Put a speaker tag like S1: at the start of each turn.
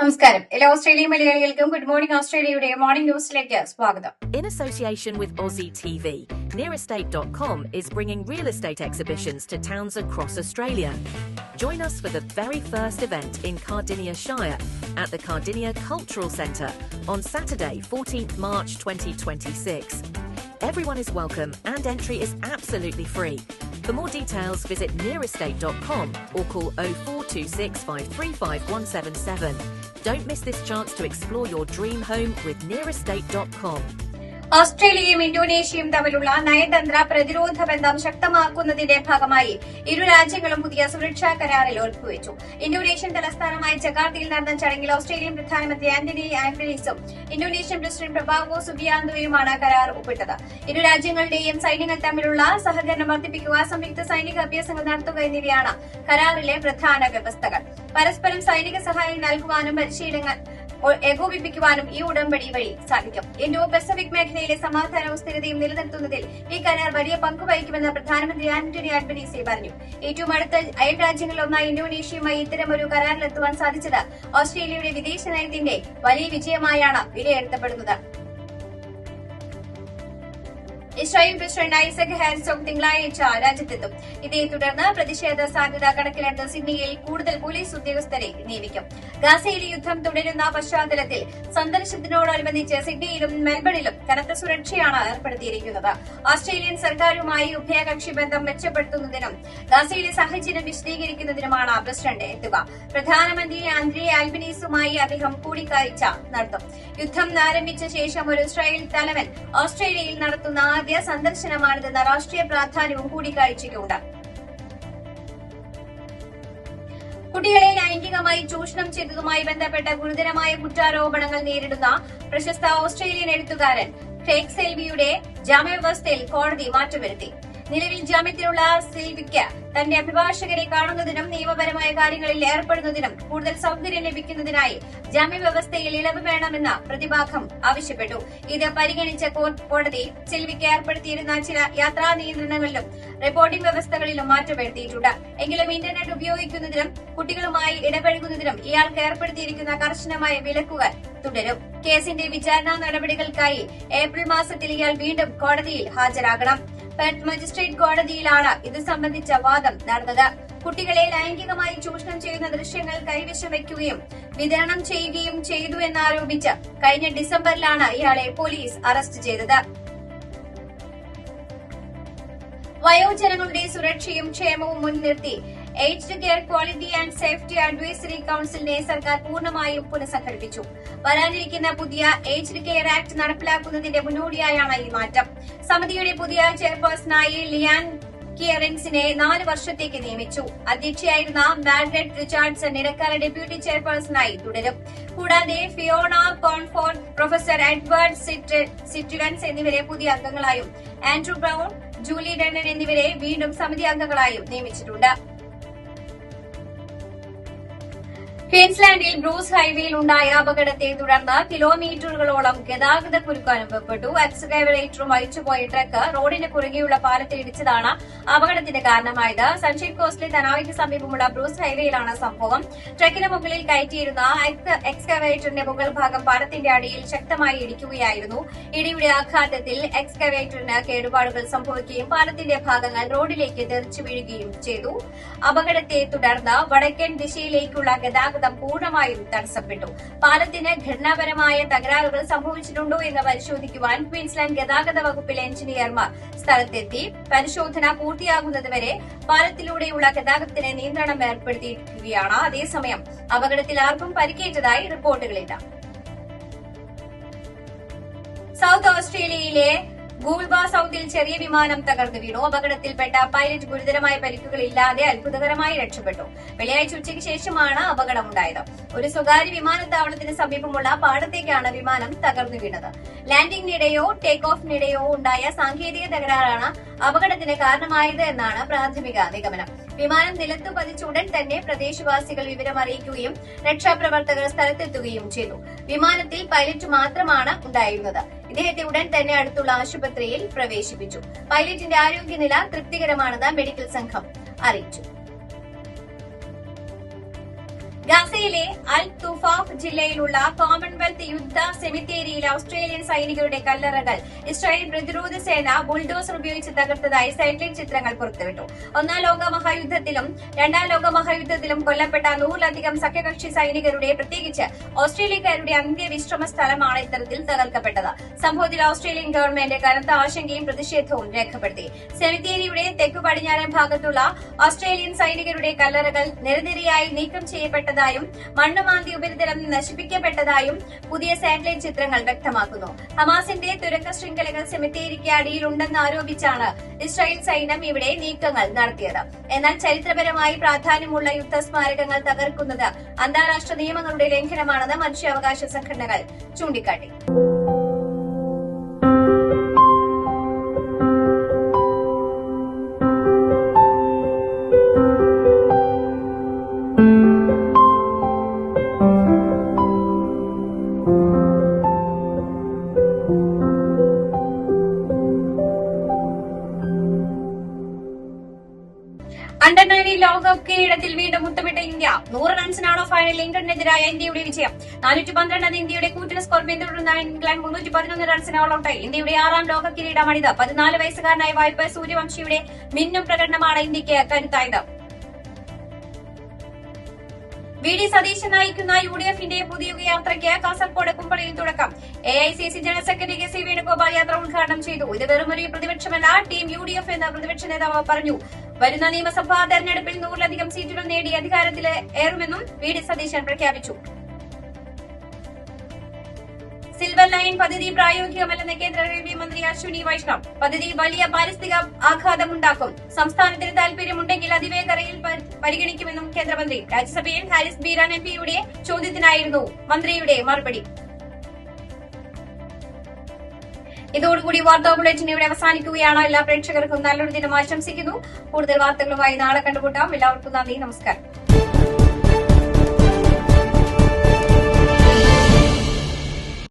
S1: നമസ്കാരം എല്ലാ ഓസ്ട്രേലിയൻ മലയാളികൾക്കും ഗുഡ് മോർണിംഗ് ഓസ്ട്രേലിയയുടെ മോർണിംഗ് ന്യൂസിലേക്ക് സ്വാഗതം
S2: In association with Aussie TV, nearestate.com is bringing real estate exhibitions to towns across Australia. Join us for the very first event in Cardinia Shire at the Cardinia Cultural Centre on Saturday, 14th March 2026. Everyone is welcome and entry is absolutely free. For more details, visit nearestate.com or call 0426 535 177. Don't miss this chance to explore your dream home with nearestate.com.
S1: ഓസ്ട്രേലിയയും ഇന്തോനേഷ്യയും തമ്മിലുള്ള നയതന്ത്ര പ്രതിരോധ ബന്ധം ശക്തമാക്കുന്നതിന്റെ ഭാഗമായി ഇരു രാജ്യങ്ങളും പുതിയ സുരക്ഷാ കരാറിൽ ഒപ്പുവെച്ചു. ഇന്തോനേഷ്യൻ തലസ്ഥാനമായ ജക്കാർത്തയിൽ നടന്ന ചടങ്ങിൽ ഓസ്ട്രേലിയൻ പ്രധാനമന്ത്രി ആന്റണി ആൻഡ്രീസും ഇന്തോനേഷ്യൻ പ്രസിഡന്റ് പ്രഭാവോ സുബിയാന്തോയുമാണ് കരാർ ഒപ്പിട്ടത്. ഇരു രാജ്യങ്ങളുടെയും സൈന്യങ്ങൾ തമ്മിലുള്ള സഹകരണം വർദ്ധിപ്പിക്കുക സംയുക്ത സൈനിക അഭ്യാസങ്ങൾ നടത്തുക എന്നിവയാണ് കരാറിലെ പ്രധാന വ്യവസ്ഥകൾ. പരസ്പരം സൈനിക സഹായം നൽകുവാനും പരിശീലനങ്ങൾ ഒ- ഏകോപിപ്പിക്കുവാനും ഈ ഉടമ്പടി വഴി സാധിക്കും. ഇന്തോ പസഫിക് മേഖലയിലെ സമാധാനവും സ്ഥിരതയും നിലനിർത്തുന്നതിൽ ഈ കരാർ വലിയ പങ്ക് വഹിക്കുമെന്ന് പ്രധാനമന്ത്രി ആന്റണി അൽബനീസി പറഞ്ഞു. ഏറ്റവും അടുത്ത അയൽ രാജ്യങ്ങളിലൊന്നായി ഇന്തോനേഷ്യയുമായി ഇത്തരം ഇത്തരമൊരു കരാറിലെത്തുവാൻ സാധിച്ചത് ഓസ്ട്രേലിയയുടെ വിദേശ നയത്തിന്റെ വലിയ വിജയമായാണ് വിലയിരുത്തപ്പെടുന്നത്. ഇസ്രായേൽ പ്രസിഡന്റ് ഐസക് ഹാൻസോങ് തിങ്കളാഴ്ച രാജ്യത്തെത്തും. ഇതേ തുടർന്ന് പ്രതിഷേധ സാധ്യത കണക്കിലെടുത്ത് സിഡ്നിയിൽ കൂടുതൽ പോലീസ് ഉദ്യോഗസ്ഥരെ നിയമിക്കും. ഗാസയിലെ യുദ്ധം തുടരുന്ന പശ്ചാത്തലത്തിൽ സന്ദർശനത്തിനോടനുബന്ധിച്ച് സിഡ്നിയിലും മെൽബണിലും കനത്ത സുരക്ഷയാണ് ഏർപ്പെടുത്തിയിരിക്കുന്നത്. ഓസ്ട്രേലിയൻ സർക്കാരുമായി ഉഭയകക്ഷി ബന്ധം മെച്ചപ്പെടുത്തുന്നതിനും ഗാസയിലെ സാഹചര്യം വിശദീകരിക്കുന്നതിനുമാണ് പ്രസിഡന്റ് എത്തുക. പ്രധാനമന്ത്രി ആൻഡ്രി ആൽബനീസുമായി അദ്ദേഹം കൂടിക്കാഴ്ച നടത്തും. യുദ്ധം ആരംഭിച്ച ശേഷം ഒരു ഇസ്രായേൽ തലവൻ ഓസ്ട്രേലിയയിൽ നടത്തുന്ന ആദ്യ സന്ദർശനമാണിതെന്ന രാഷ്ട്രീയ പ്രാധാന്യവും കൂടിക്കാഴ്ചയ്ക്കുണ്ട് കുട്ടികളെ ലൈംഗികമായി ചൂഷണം ചെയ്തതുമായി ബന്ധപ്പെട്ട ഗുരുതരമായ കുറ്റാരോപണങ്ങൾ നേരിടുന്ന പ്രശസ്ത ഓസ്ട്രേലിയൻ എഴുത്തുകാരൻ ക്രേക് സെൽവിയുടെ ജാമ്യവ്യവസ്ഥയിൽ കോടതി മാറ്റം വരുത്തി. നിലവിൽ ജാമ്യത്തിലുള്ള സിൽവിക്ക് തന്റെ അഭിഭാഷകരെ കാണുന്നതിനും നിയമപരമായ കാര്യങ്ങളിൽ ഏർപ്പെടുന്നതിനും കൂടുതൽ സൗകര്യം ലഭിക്കുന്നതിനായി ജാമ്യവ്യവസ്ഥയിൽ ഇളവ് വേണമെന്ന് പ്രതിഭാഗം ആവശ്യപ്പെട്ടു. ഇത് പരിഗണിച്ച കോടതി സിൽവിക്ക് ഏർപ്പെടുത്തിയിരുന്ന ചില യാത്രാ നിയന്ത്രണങ്ങളിലും റിപ്പോർട്ടിംഗ് വ്യവസ്ഥകളിലും മാറ്റം വരുത്തിയിട്ടുണ്ട്. എങ്കിലും ഇന്റർനെറ്റ് ഉപയോഗിക്കുന്നതിനും കുട്ടികളുമായി ഇടപഴകുന്നതിനും ഇയാൾക്ക് ഏർപ്പെടുത്തിയിരിക്കുന്ന കർശനമായ വിലക്കുകൾ തുടരും. കേസിന്റെ വിചാരണ നടപടികൾക്കായി ഏപ്രിൽ മാസത്തിൽ ഇയാൾ വീണ്ടും കോടതിയിൽ ഹാജരാകണം. പെർത്ത് മജിസ്ട്രേറ്റ് കോടതിയിലാണ് ഇത് സംബന്ധിച്ച വാദം നടന്നത്. കുട്ടികളെ ലൈംഗികമായി ചൂഷണം ചെയ്യുന്ന ദൃശ്യങ്ങൾ കൈവശം വയ്ക്കുകയും വിതരണം ചെയ്യുകയും ചെയ്തു എന്നാരോപിച്ച് കഴിഞ്ഞ ഡിസംബറിലാണ് ഇയാളെ പോലീസ് അറസ്റ്റ് ചെയ്തത്. വയോജനങ്ങളുടെ സുരക്ഷയും ക്ഷേമവും മുൻനിർത്തി AIDS care quality and safety advisory കൌൺസിലിനെ സർക്കാർ പൂർണമായും പുനഃസംഘടിപ്പിച്ചു. വരാനിരിക്കുന്ന പുതിയ എയ്ഡ്സ് കെയർ ആക്ട് നടപ്പിലാക്കുന്നതിന്റെ മുന്നോടിയായാണ് ഈ മാറ്റം. സമിതിയുടെ പുതിയ ചെയർപേഴ്സണായി ലിയാൻ കിയറിൻസിനെ നാല് വർഷത്തേക്ക് നിയമിച്ചു. അധ്യക്ഷയായിരുന്ന മാർഗരറ്റ് റിച്ചാർഡ്സൺ ഇടക്കാല ഡെപ്യൂട്ടി ചെയർപേഴ്സണായി തുടരും. കൂടാതെ ഫിയോണ കോൺഫോൺ പ്രൊഫസർ എഡ്വേർഡ് സിറ്റുവൻസ് എന്നിവരെ പുതിയ അംഗങ്ങളായും ആൻഡ്രൂ ബ്രൌൺ ജൂലി ഡണ്ണൻ എന്നിവരെ വീണ്ടും സമിതി അംഗങ്ങളായും നിയമിച്ചിട്ടുണ്ട്. ക്വീൻസ്ലാൻഡിൽ ബ്രൂസ് ഹൈവേയിൽ ഉണ്ടായ അപകടത്തെ തുടർന്ന് കിലോമീറ്ററുകളോളം ഗതാഗത കുരുക്ക് അനുഭവപ്പെട്ടു. എക്സ്കവേറ്ററും വലിച്ചുപോയ ട്രക്ക് റോഡിന് കുറുകെയുള്ള പാലത്തിൽ ഇടിച്ചതാണ് അപകടത്തിന് കാരണമായത്. സൺഷൈൻ കോസ്റ്റിലെ തനാവിക്ക് സമീപമുള്ള ബ്രൂസ് ഹൈവേയിലാണ് സംഭവം. ട്രക്കിന് മുകളിൽ കയറ്റിയിരുന്ന എക്സ്- എക്സ്കവേറ്ററിന്റെ മുകൾ ഭാഗം പാലത്തിന്റെ അടിയിൽ ശക്തമായി ഇടിക്കുകയായിരുന്നു. ഇടിയുടെ ആഘാതത്തിൽ എക്സ്കവേറ്ററിന് കേടുപാടുകൾ സംഭവിക്കുകയും പാലത്തിന്റെ ഭാഗങ്ങൾ റോഡിലേക്ക് തെറിച്ചു വീഴുകയും ചെയ്തു. അപകടത്തെ തുടർന്ന് വടക്കൻ ദിശയിലേക്കുള്ള ഗതാഗതം പൂർണമായും തടസ്സപ്പെട്ടു. പാലത്തിന് ഘടനാപരമായ തകരാറുകൾ സംഭവിച്ചിട്ടുണ്ടോ എന്ന് പരിശോധിക്കുവാൻ ക്വീൻസ്ലാൻഡ് ഗതാഗത വകുപ്പിലെ എഞ്ചിനീയർമാർ സ്ഥലത്തെത്തി. പരിശോധന പൂർത്തിയാകുന്നതുവരെ പാലത്തിലൂടെയുള്ള ഗതാഗതത്തിന് നിയന്ത്രണം ഏർപ്പെടുത്തിയിരിക്കുകയാണ്. അതേസമയം അപകടത്തിൽ ആർക്കും പരിക്കേറ്റതായി റിപ്പോർട്ടുകളില്ല. സൗത്ത് ഓസ്ട്രേലിയയിലെ ഗൂൾബ സൗദിൽ ചെറിയ വിമാനം തകർന്നു വീണു. അപകടത്തിൽപ്പെട്ട പൈലറ്റ് ഗുരുതരമായ പരിക്കുകളില്ലാതെ അത്ഭുതകരമായി രക്ഷപ്പെട്ടു. വെള്ളിയാഴ്ച ഉച്ചയ്ക്ക് ശേഷമാണ് അപകടമുണ്ടായത്. ഒരു സ്വകാര്യ വിമാനത്താവളത്തിന് സമീപമുള്ള പാടത്തേക്കാണ് വിമാനം തകർന്നു വീണത്. ലാൻഡിംഗിനിടെയോ ടേക്ക് ഓഫിനിടെയോ ഉണ്ടായ സാങ്കേതിക തകരാറാണ് അപകടത്തിന് കാരണമായത് എന്നാണ് പ്രാഥമിക നിഗമനം. വിമാനം നിലത്ത് പതിച്ച ഉടൻ തന്നെ പ്രദേശവാസികൾ വിവരം അറിയിക്കുകയും രക്ഷാപ്രവർത്തകർ സ്ഥലത്തെത്തുകയും ചെയ്തു. വിമാനത്തിൽ പൈലറ്റ് മാത്രമാണ് ഉണ്ടായിരുന്നത്. ഇദ്ദേഹത്തെ ഉടൻ തന്നെ അടുത്തുള്ള ആശുപത്രിയിൽ പ്രവേശിപ്പിച്ചു. പൈലറ്റിന്റെ ആരോഗ്യനില തൃപ്തികരമാണെന്ന് മെഡിക്കൽ സംഘം അറിയിച്ചു. ഗസയിലെ അൽ തുഫാഫ് ജില്ലയിലുള്ള കോമൺവെൽത്ത് യുദ്ധ സെമിത്തേരിയിൽ ഓസ്ട്രേലിയൻ സൈനികരുടെ കല്ലറകൾ ഇസ്രായേൽ പ്രതിരോധ സേന ബുൾഡോസർ ഉപയോഗിച്ച് തകർത്തതായി സൈറ്റലൈറ്റ് ചിത്രങ്ങൾ പുറത്തുവിട്ടു. ഒന്നാം ലോക മഹായുദ്ധത്തിലും രണ്ടാം ലോക മഹായുദ്ധത്തിലും കൊല്ലപ്പെട്ട നൂറിലധികം സഖ്യകക്ഷി സൈനികരുടെ പ്രത്യേകിച്ച് ഓസ്ട്രേലിയക്കാരുടെ അന്ത്യവിശ്രമ സ്ഥലമാണ് ഇത്തരത്തിൽ തകർക്കപ്പെട്ടത്. സംഭവത്തിൽ ഓസ്ട്രേലിയൻ ഗവൺമെന്റ് കനത്ത ആശങ്കയും പ്രതിഷേധവും രേഖപ്പെടുത്തി. സെമിത്തേരിയുടെ തെക്കു പടിഞ്ഞാറൻ ഭാഗത്തുള്ള ഓസ്ട്രേലിയൻ സൈനികരുടെ കല്ലറകൾ നിരനിരയായി നീക്കം ചെയ്യപ്പെട്ടതായും മണ്ണുമാന്തി ഉപരിതലം നശിപ്പിക്കപ്പെട്ടതായും പുതിയ സാറ്റലൈറ്റ് ചിത്രങ്ങൾ വ്യക്തമാക്കുന്നു. ഹമാസിന്റെ തുരങ്ക ശൃംഖലകൾ സെമിത്തേരിക്ക് അടിയിലുണ്ടെന്ന് ആരോപിച്ചാണ് ഇസ്രായേൽ സൈന്യം ഇവിടെ നീക്കങ്ങൾ നടത്തിയത്. എന്നാൽ ചരിത്രപരമായി പ്രാധാന്യമുള്ള യുദ്ധ സ്മാരകങ്ങൾ തകർക്കുന്നത് അന്താരാഷ്ട്ര നിയമങ്ങളുടെ ലംഘനമാണെന്ന് മനുഷ്യാവകാശ സംഘടനകൾ ചൂണ്ടിക്കാട്ടി. അണ്ടർ നയന്റീൻ ലോകകപ്പ് കിരീടത്തിൽ വീണ്ടും മുത്തമിട്ട ഇന്ത്യ. നൂറ് റൺസിനാണോ ഫൈനലിൽ ഇംഗ്ലണ്ടിനെതിരായ ഇന്ത്യയുടെ വിജയം. നാനൂറ്റി പന്ത്രണ്ട് ഇന്ത്യയുടെ കൂറ്റൻ സ്കോർ പിന്തുടരുന്ന ഇംഗ്ലണ്ട് മുന്നൂറ്റി പതിനൊന്ന് റൺസിന് ഓൾ ഇന്ത്യയുടെ ആറാം ലോക കിരീടമാണിത്. പതിനാല് വയസ്സുകാരനായ വായ്പ സൂര്യവംശിയുടെ മിന്നും പ്രകടനമാണ് ഇന്ത്യയ്ക്ക് കരുത്തായത്. വി ഡി സതീശൻ നയിക്കുന്ന യു ഡി എഫിന്റെ പുതിയ യാത്രയ്ക്ക് കാസർകോട് കുമ്പളിയിൽ തുടക്കം. A I C C general secretary K C Venugopal യാത്ര ഉദ്ഘാടനം ചെയ്തു. ഇത് വെറുമൊരു പ്രതിപക്ഷമല്ല ടീം യു ഡി എഫ് എന്ന് പ്രതിപക്ഷ നേതാവ് പറഞ്ഞു. വരുന്ന നിയമസഭാ തെരഞ്ഞെടുപ്പിൽ നൂറിലധികം സീറ്റുകൾ നേടി അധികാരത്തിൽ ഏറുമെന്നും വി ഡി സതീശൻ പ്രഖ്യാപിച്ചു. ലൈൻ പദ്ധതി പ്രായോഗികമല്ലെന്ന് കേന്ദ്ര റെയിൽവേ മന്ത്രി അശ്വിനി വൈഷ്ണവ്. പദ്ധതി വലിയ പാരിസ്ഥിതിക ആഘാതമുണ്ടാക്കും. സംസ്ഥാനത്തിന് താൽപര്യമുണ്ടെങ്കിൽ അതിവേഗ റെയിൽ പരിഗണിക്കുമെന്നും കേന്ദ്രമന്ത്രി. രാജ്യസഭയിൽ ഹാരിസ് ബീരാൻ എം പിയുടെ ചോദ്യത്തിനായിരുന്നു മന്ത്രിയുടെ മറുപടി. ഇതോടുകൂടി വാർത്താ ബുള്ളറ്റിൻ ഇവിടെ അവസാനിക്കുകയാണ്. എല്ലാ പ്രേക്ഷകർക്കും നല്ലൊരു ദിനം ആശംസിക്കുന്നു. കൂടുതൽ വാർത്തകളുമായി നാളെ കണ്ടുമുട്ടാം. എല്ലാവർക്കും നന്ദി. നമസ്കാരം.